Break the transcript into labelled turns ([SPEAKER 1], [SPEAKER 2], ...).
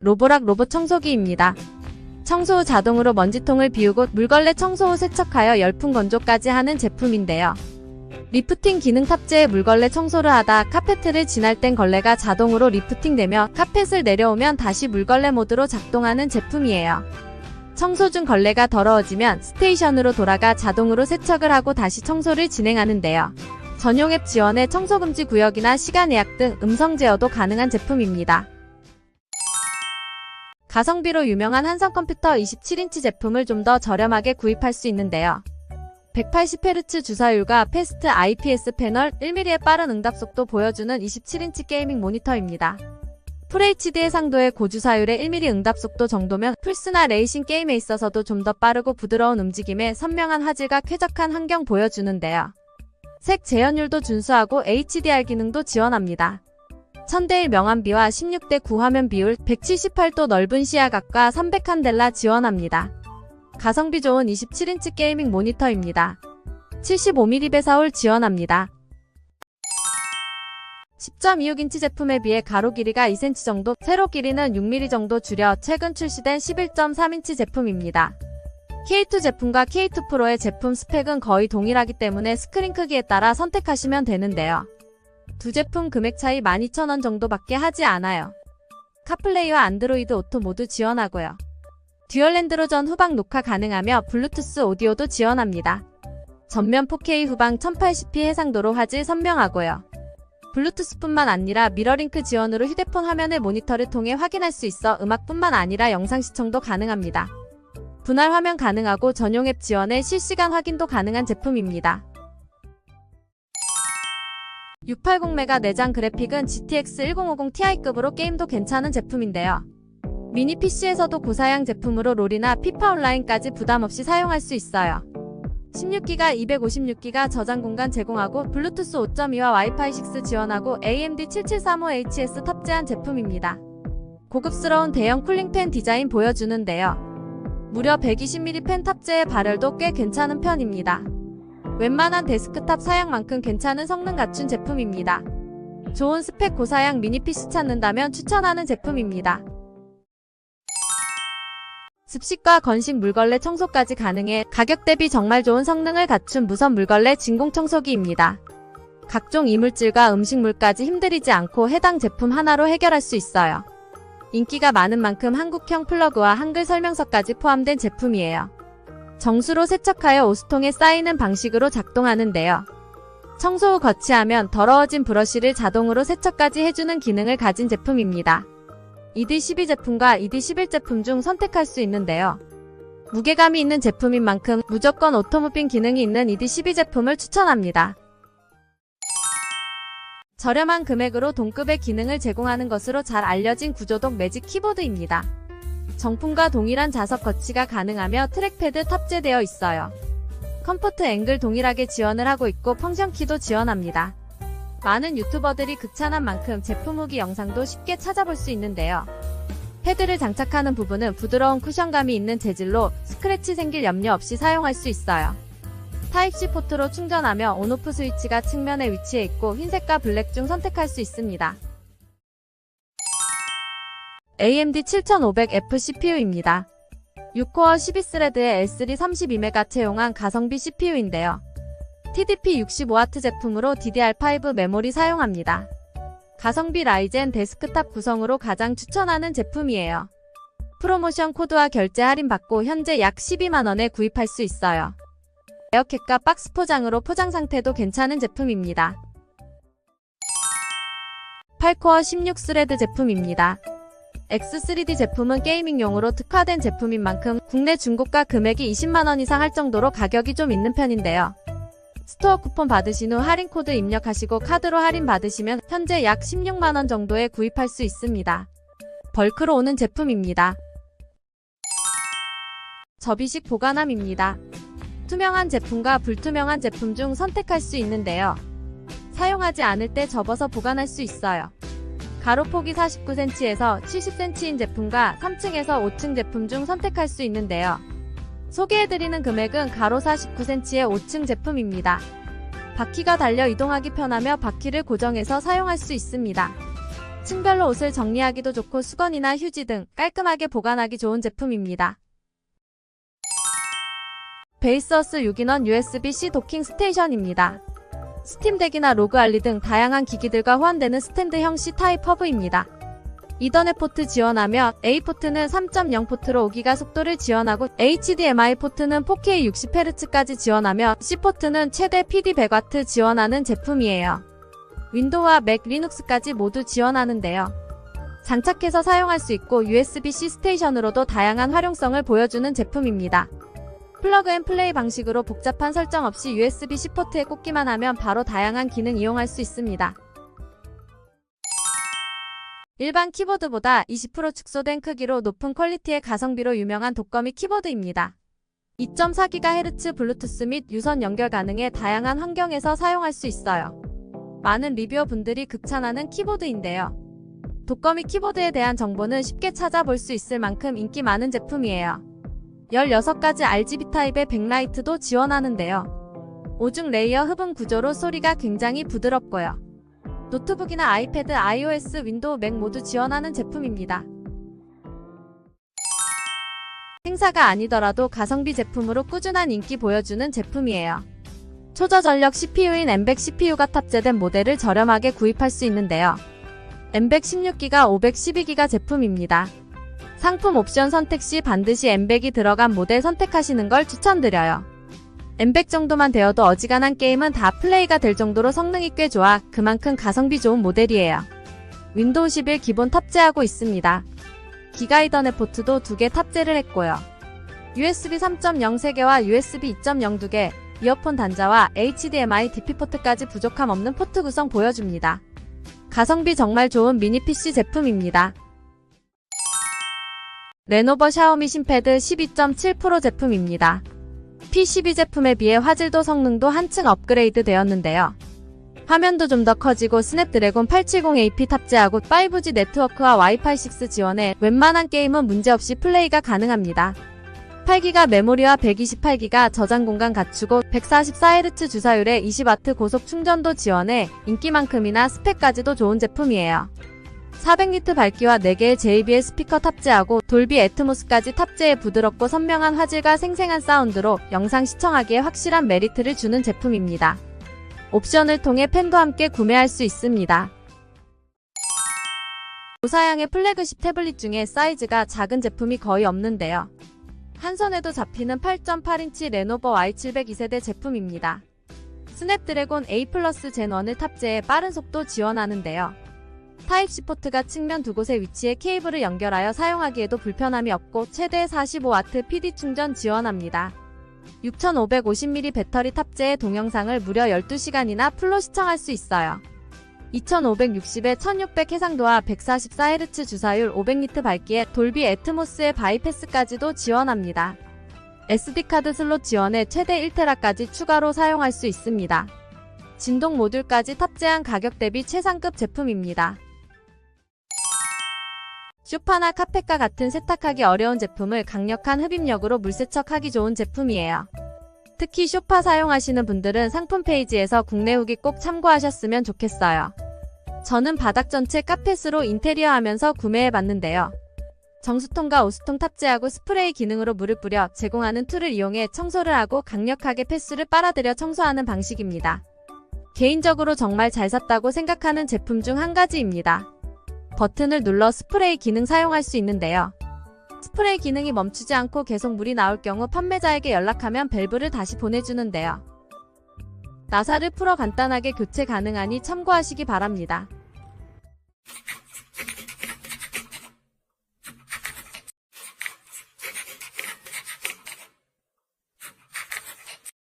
[SPEAKER 1] 로보락 로봇 청소기입니다. 청소 후 자동으로 먼지통을 비우고 물걸레 청소 후 세척하여 열풍 건조까지 하는 제품인데요. 리프팅 기능 탑재해 물걸레 청소를 하다 카페트를 지날 땐 걸레가 자동으로 리프팅되며 카펫을 내려오면 다시 물걸레 모드로 작동하는 제품이에요. 청소 중 걸레가 더러워지면 스테이션으로 돌아가 자동으로 세척을 하고 다시 청소를 진행하는데요. 전용 앱 지원에 청소 금지 구역이나 시간 예약 등 음성 제어도 가능한 제품입니다. 가성비로 유명한 한성 컴퓨터 27인치 제품을 좀 더 저렴하게 구입할 수 있는데요. 180Hz 주사율과 패스트 IPS 패널 1mm의 빠른 응답 속도 보여주는 27인치 게이밍 모니터입니다. FHD 해상도의 고주사율의 1mm 응답 속도 정도면 플스나 레이싱 게임에 있어서도 좀 더 빠르고 부드러운 움직임에 선명한 화질과 쾌적한 환경 보여주는데요. 색 재현율도 준수하고 HDR 기능도 지원합니다. 1000대1 명암비와 16대 9 화면 비율, 178도 넓은 시야각과 300칸델라 지원합니다. 가성비 좋은 27인치 게이밍 모니터입니다. 75mm 배사홀 지원합니다. 10.26인치 제품에 비해 가로 길이가 2cm 정도, 세로 길이는 6mm 정도 줄여 최근 출시된 11.3인치 제품입니다. K2 제품과 K2 프로의 제품 스펙은 거의 동일하기 때문에 스크린 크기에 따라 선택하시면 되는데요. 두 제품 금액 차이 12,000원 정도밖에 하지 않아요. 카플레이와 안드로이드 오토 모두 지원하고요. 듀얼랜드로 전 후방 녹화 가능하며 블루투스 오디오도 지원합니다. 전면 4K 후방 1080p 해상도로 화질 선명하고요. 블루투스뿐만 아니라 미러링크 지원으로 휴대폰 화면을 모니터를 통해 확인할 수 있어 음악뿐만 아니라 영상 시청도 가능합니다. 분할 화면 가능하고 전용 앱 지원에 실시간 확인도 가능한 제품입니다. 680메가 내장 그래픽은 GTX 1050 Ti급으로 게임도 괜찮은 제품인데요. 미니 PC에서도 고사양 제품으로 롤이나 피파 온라인까지 부담없이 사용할 수 있어요. 16기가 256기가 저장 공간 제공하고 블루투스 5.2와 와이파이 6 지원하고 AMD 7735HS 탑재한 제품입니다. 고급스러운 대형 쿨링팬 디자인 보여주는데요. 무려 120mm 팬 탑재에 발열도 꽤 괜찮은 편입니다. 웬만한 데스크탑 사양만큼 괜찮은 성능 갖춘 제품입니다. 좋은 스펙 고사양 미니 PC 찾는다면 추천하는 제품입니다. 습식과 건식 물걸레 청소까지 가능해 가격 대비 정말 좋은 성능을 갖춘 무선 물걸레 진공 청소기입니다. 각종 이물질과 음식물까지 힘들이지 않고 해당 제품 하나로 해결할 수 있어요. 인기가 많은 만큼 한국형 플러그와 한글 설명서까지 포함된 제품이에요. 정수로 세척하여 오수통에 쌓이는 방식으로 작동하는데요. 청소 후 거치하면 더러워진 브러쉬를 자동으로 세척까지 해주는 기능을 가진 제품입니다. ED12 제품과 ED11 제품 중 선택할 수 있는데요. 무게감이 있는 제품인 만큼 무조건 오토무빙 기능이 있는 ED12 제품을 추천합니다. 저렴한 금액으로 동급의 기능을 제공하는 것으로 잘 알려진 구조동 매직 키보드입니다. 정품과 동일한 자석 거치가 가능하며 트랙패드 탑재되어 있어요. 컴포트 앵글 동일하게 지원을 하고 있고 펑션키도 지원합니다. 많은 유튜버들이 극찬한 만큼 제품 후기 영상도 쉽게 찾아볼 수 있는데요. 패드를 장착하는 부분은 부드러운 쿠션감이 있는 재질로 스크래치 생길 염려 없이 사용할 수 있어요. 타입C 포트로 충전하며 온오프 스위치가 측면에 위치해 있고 흰색과 블랙 중 선택할 수 있습니다. AMD 7500F CPU입니다. 6코어 12스레드의 L3 32메가 채용한 가성비 CPU인데요. TDP 65W 제품으로 DDR5 메모리 사용합니다. 가성비 라이젠 데스크탑 구성으로 가장 추천하는 제품이에요. 프로모션 코드와 결제 할인받고 현재 약 12만원에 구입할 수 있어요. 에어캣과 박스 포장으로 포장 상태도 괜찮은 제품입니다. 8코어 16스레드 제품입니다. X3D 제품은 게이밍용으로 특화된 제품인 만큼 국내 중고가 금액이 20만원 이상 할 정도로 가격이 좀 있는 편인데요. 스토어 쿠폰 받으신 후 할인 코드 입력하시고 카드로 할인 받으시면 현재 약 16만원 정도에 구입할 수 있습니다. 벌크로 오는 제품입니다. 접이식 보관함입니다. 투명한 제품과 불투명한 제품 중 선택할 수 있는데요. 사용하지 않을 때 접어서 보관할 수 있어요. 가로폭이 49cm에서 70cm인 제품과 3층에서 5층 제품 중 선택할 수 있는데요. 소개해드리는 금액은 가로 49cm의 5층 제품입니다. 바퀴가 달려 이동하기 편하며 바퀴를 고정해서 사용할 수 있습니다. 층별로 옷을 정리하기도 좋고 수건이나 휴지 등 깔끔하게 보관하기 좋은 제품입니다. 베이스어스 6인원 USB-C 도킹 스테이션입니다. 스팀덱이나 로그알리 등 다양한 기기들과 호환되는 스탠드 형식 타입 허브입니다. 이더넷 포트 지원하며 A 포트는 3.0 포트로 5기가 속도를 지원하고 HDMI 포트는 4K 60Hz까지 지원하며 C 포트는 최대 PD 100W 지원하는 제품이에요. 윈도우와 맥 리눅스까지 모두 지원하는데요. 장착해서 사용할 수 있고 USB-C 스테이션으로도 다양한 활용성을 보여주는 제품입니다. 플러그 앤 플레이 방식으로 복잡한 설정 없이 USB-C 포트에 꽂기만 하면 바로 다양한 기능 이용할 수 있습니다. 일반 키보드보다 20% 축소된 크기로 높은 퀄리티의 가성비로 유명한 독거미 키보드입니다. 2.4GHz 블루투스 및 유선 연결 가능해 다양한 환경에서 사용할 수 있어요. 많은 리뷰어분들이 극찬하는 키보드인데요. 독거미 키보드에 대한 정보는 쉽게 찾아볼 수 있을 만큼 인기 많은 제품이에요. 16가지 RGB 타입의 백라이트도 지원하는데요. 오중 레이어 흡음 구조로 소리가 굉장히 부드럽고요. 노트북이나 아이패드, iOS, 윈도우, 맥 모두 지원하는 제품입니다. 행사가 아니더라도 가성비 제품으로 꾸준한 인기 보여주는 제품이에요. 초저전력 CPU인 M100 CPU가 탑재된 모델을 저렴하게 구입할 수 있는데요. M100 16기가 512기가 제품입니다. 상품 옵션 선택 시 반드시 M100이 들어간 모델 선택하시는 걸 추천드려요. M100 정도만 되어도 어지간한 게임은 다 플레이가 될 정도로 성능이 꽤 좋아 그만큼 가성비 좋은 모델이에요. 윈도우 11 기본 탑재하고 있습니다. 기가 이더넷 포트도 2개 탑재를 했고요. USB 3.0 3개와 USB 2.0 2개, 이어폰 단자와 HDMI DP 포트까지 부족함 없는 포트 구성 보여줍니다. 가성비 정말 좋은 미니 PC 제품입니다. 레노버 샤오미 신패드 12.7 제품입니다. P12 제품에 비해 화질도 성능도 한층 업그레이드 되었는데요. 화면도 좀 더 커지고 스냅드래곤 870AP 탑재하고 5G 네트워크와 와이파이 6 지원해 웬만한 게임은 문제없이 플레이가 가능합니다. 8기가 메모리와 128기가 저장 공간 갖추고 144Hz 주사율에 20W 고속 충전도 지원해 인기만큼이나 스펙까지도 좋은 제품이에요. 400니트 밝기와 4개의 JBL 스피커 탑재하고 돌비 애트모스까지 탑재해 부드럽고 선명한 화질과 생생한 사운드로 영상 시청하기에 확실한 메리트를 주는 제품입니다. 옵션을 통해 펜도 함께 구매할 수 있습니다. 고사양의 플래그십 태블릿 중에 사이즈가 작은 제품이 거의 없는데요. 한 손에도 잡히는 8.8인치 레노버 Y700 2세대 제품입니다. 스냅드래곤 A 플러스 젠 1을 탑재해 빠른 속도 지원하는데요. 타입C 포트가 측면 두 곳에 위치해 케이블을 연결하여 사용하기에도 불편함이 없고 최대 45W PD 충전 지원합니다. 6550mAh 배터리 탑재해 동영상을 무려 12시간이나 풀로 시청할 수 있어요. 2560에 1600 해상도와 144Hz 주사율 500니트 밝기에 돌비 애트모스의 바이패스까지도 지원합니다. SD카드 슬롯 지원에 최대 1테라까지 추가로 사용할 수 있습니다. 진동 모듈까지 탑재한 가격 대비 최상급 제품입니다. 쇼파나 카펫과 같은 세탁하기 어려운 제품을 강력한 흡입력으로 물세척하기 좋은 제품이에요. 특히 쇼파 사용하시는 분들은 상품 페이지에서 국내 후기 꼭 참고하셨으면 좋겠어요. 저는 바닥 전체 카펫으로 인테리어 하면서 구매해봤는데요. 정수통과 오수통 탑재하고 스프레이 기능으로 물을 뿌려 제공하는 툴을 이용해 청소를 하고 강력하게 패스를 빨아들여 청소하는 방식입니다. 개인적으로 정말 잘 샀다고 생각하는 제품 중 한 가지입니다. 버튼을 눌러 스프레이 기능 사용할 수 있는데요. 스프레이 기능이 멈추지 않고 계속 물이 나올 경우 판매자에게 연락하면 밸브를 다시 보내주는데요. 나사를 풀어 간단하게 교체 가능하니 참고하시기 바랍니다.